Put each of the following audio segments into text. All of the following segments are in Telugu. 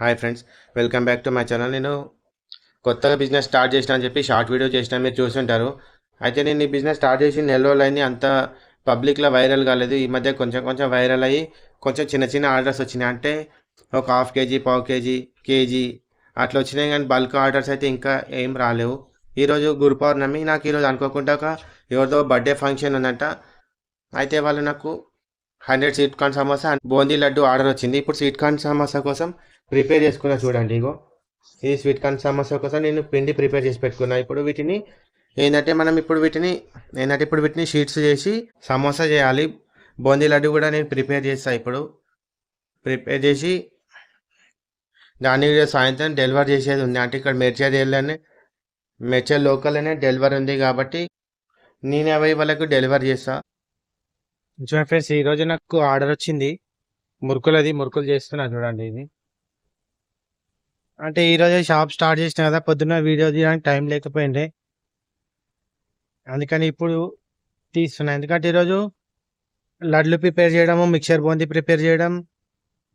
Hi friends welcome back to my channel నేను కొత్తగా బిజినెస్ స్టార్ట్ చేసిన అని చెప్పి షార్ట్ వీడియో చేసిన మీరు చూస్తుంటారు అయితే నేను ఈ బిజినెస్ స్టార్ట్ చేసి నెల రోజులు అయింది అంత పబ్లిక్లో వైరల్ కాలేదు. ఈ మధ్య కొంచెం కొంచెం వైరల్ అయ్యి కొంచెం చిన్న చిన్న ఆర్డర్స్ వచ్చినాయి. అంటే ఒక హాఫ్ కేజీ పావు కేజీ కేజీ అట్లా వచ్చినాయి. కానీ బల్క్ ఆర్డర్స్ అయితే ఇంకా ఏం రాలేవు. ఈరోజు గురు పౌర్ణమి. నాకు ఈరోజు అనుకోకుండా ఒక ఎవరిదో బర్త్డే ఫంక్షన్ ఉందంట. అయితే వాళ్ళు నాకు hundred sweet corn samosa boondi laddu order వచ్చింది. ఇప్పుడు స్వీట్ కార్న్ సమోసా కోసం ప్రిపేర్ చేసుకున్నా చూడండి ఇగో. ఈ స్వీట్ కార్న్ సమోసా కోసం నేను పిండి ప్రిపేర్ చేసి పెట్టుకున్నా. ఇప్పుడు వీటిని ఏంటంటే మనం ఇప్పుడు వీటిని ఏంటంటే ఇప్పుడు వీటిని షీట్స్ చేసి సమోసా చేయాలి. బూందీ లడ్డు కూడా నేను ప్రిపేర్ చేస్తాను ఇప్పుడు. ప్రిపేర్ చేసి దాన్ని సాయంత్రం డెలివర్ చేసేది ఉంది. అంటే ఇక్కడ మెర్చర్ ఏరియాలోనే లోకల్లోనే డెలివరీ ఉంది కాబట్టి నేనే అవి వాళ్ళకు డెలివర్ చేస్తా. చూడండి ఫ్రెండ్స్ ఈరోజు నాకు ఆర్డర్ వచ్చింది. మురుకులది మురుకులు చేస్తున్నా చూడండి ఇది. అంటే ఈరోజు షాప్ స్టార్ట్ చేసిన కదా పొద్దున్న వీడియో తీయడానికి టైం లేకపోయిండే అందుకని ఇప్పుడు తీస్తున్నా. ఎందుకంటే ఈరోజు లడ్లు ప్రిపేర్ చేయడము మిక్చర్ బూందీ ప్రిపేర్ చేయడం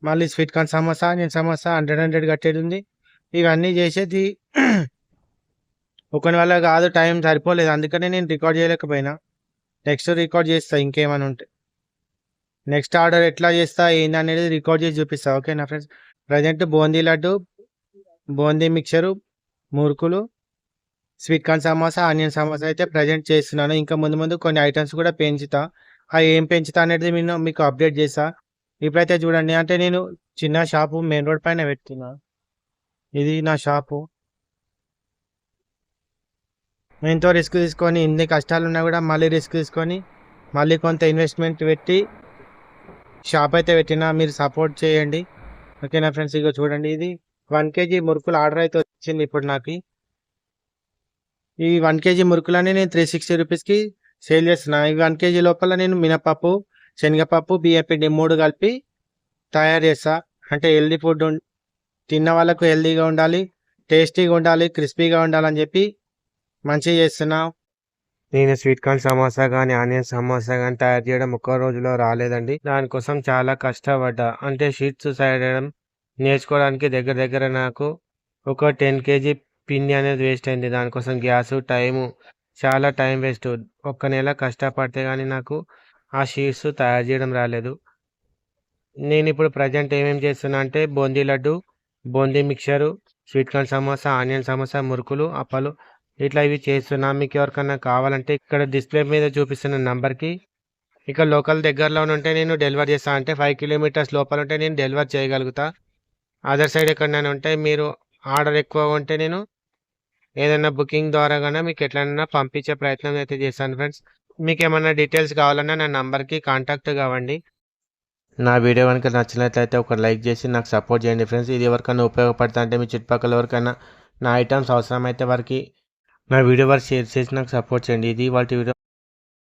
మళ్ళీ స్వీట్ కార్న్ సమోసా నేను సమోసా హండ్రెడ్ హండ్రెడ్ కట్టేది ఉంది. ఇవన్నీ చేసేది ఒకని వల్ల కాదు టైం సరిపోలేదు. అందుకనే నేను రికార్డ్ చేయలేకపోయినా. నెక్స్ట్ రికార్డ్ చేస్తా ఇంకేమైనా ఉంటే. నెక్స్ట్ ఆర్డర్ ఎట్లా చేస్తా ఏంది అనేది రికార్డ్ చేసి చూపిస్తా. ఓకేనా friends present boondi laddu boondi mixture మురుకులు sweet corn samosa onion samosa అయితే ప్రజెంట్ చేస్తున్నాను. ఇంకా ముందు ముందు కొన్ని ఐటమ్స్ కూడా పెంచుతా. ఆ ఏం పెంచుతా అనేది నేను మీకు అప్డేట్ చేస్తా. ఇప్పుడైతే చూడండి అంటే నేను చిన్న షాపు మెయిన్ రోడ్ పైన పెడుతున్నా ఇది నా షాపు. ఎంతో రిస్క్ తీసుకొని ఇన్ని కష్టాలు ఉన్నా కూడా మళ్ళీ రిస్క్ తీసుకొని మళ్ళీ కొంత ఇన్వెస్ట్మెంట్ పెట్టి షాప్ అయితే పెట్టినా మీరు సపోర్ట్ చేయండి. ఓకేనా ఫ్రెండ్స్? ఇక చూడండి ఇది. వన్ కేజీ మురుకులు ఆర్డర్ అయితే వచ్చింది ఇప్పుడు నాకు. ఈ వన్ కేజీ మురుకులని నేను త్రీ సిక్స్టీ రూపీస్కి సేల్ చేస్తున్నాను ఈ వన్ కేజీ లోపల నేను మినపప్పు శనగపప్పు బియ్యపిండి మూడు కలిపి తయారు చేస్తా. అంటే హెల్దీ ఫుడ్ తిన్న వాళ్ళకు హెల్దీగా ఉండాలి టేస్టీగా ఉండాలి క్రిస్పీగా ఉండాలని చెప్పి మంచిగా చేస్తున్నా. నేను స్వీట్ కార్న్ సమోసా కానీ ఆనియన్ సమోసా కానీ తయారు చేయడం ఒక్క రోజులో రాలేదండి. దానికోసం చాలా కష్టపడ్డా. అంటే షీట్స్ చేయడం నేర్చుకోవడానికి దగ్గర దగ్గర నాకు ఒక టెన్ కేజీ పిండి అనేది వేస్ట్ అయింది. దానికోసం గ్యాస్ టైము చాలా టైం వేస్ట్. ఒక్క నెల కష్టపడితే కానీ నాకు ఆ షీట్స్ తయారు చేయడం రాలేదు. నేను ఇప్పుడు ప్రజెంట్ ఏమేమి చేస్తున్నా అంటే boondi laddu boondi mixture sweet corn samosa onion samosa మురుకులు అప్పలు ఇట్లా ఇవి చేస్తున్నా. మీకు ఎవరికన్నా కావాలంటే ఇక్కడ డిస్ప్లే మీద చూపిస్తున్న నెంబర్కి ఇక లోకల్ దగ్గరలో ఉంటే నేను డెలివర్ చేస్తాను అంటే ఫైవ్ కిలోమీటర్స్ లోపల ఉంటే నేను డెలివర్ చేయగలుగుతా. అదర్ సైడ్ ఎక్కడైనా ఉంటే మీరు ఆర్డర్ ఎక్కువ ఉంటే నేను ఏదైనా బుకింగ్ ద్వారా కానీ మీకు ఎట్లైనా పంపించే ప్రయత్నం అయితే చేస్తాను ఫ్రెండ్స్. మీకు ఏమైనా డీటెయిల్స్ కావాలన్నా నా నంబర్కి కాంటాక్ట్ కావండి. నా వీడియో కనుక నచ్చినట్లయితే ఒక లైక్ చేసి నాకు సపోర్ట్ చేయండి ఫ్రెండ్స్. ఇది ఎవరికైనా ఉపయోగపడతా అంటే మీ చుట్టుపక్కల ఎవరికైనా నా ఐటమ్స్ అవసరమైతే వారికి నా వీడియో వారికి షేర్ చేసి నాకు సపోర్ట్ చేయండి. ఇది వాటి వీడియో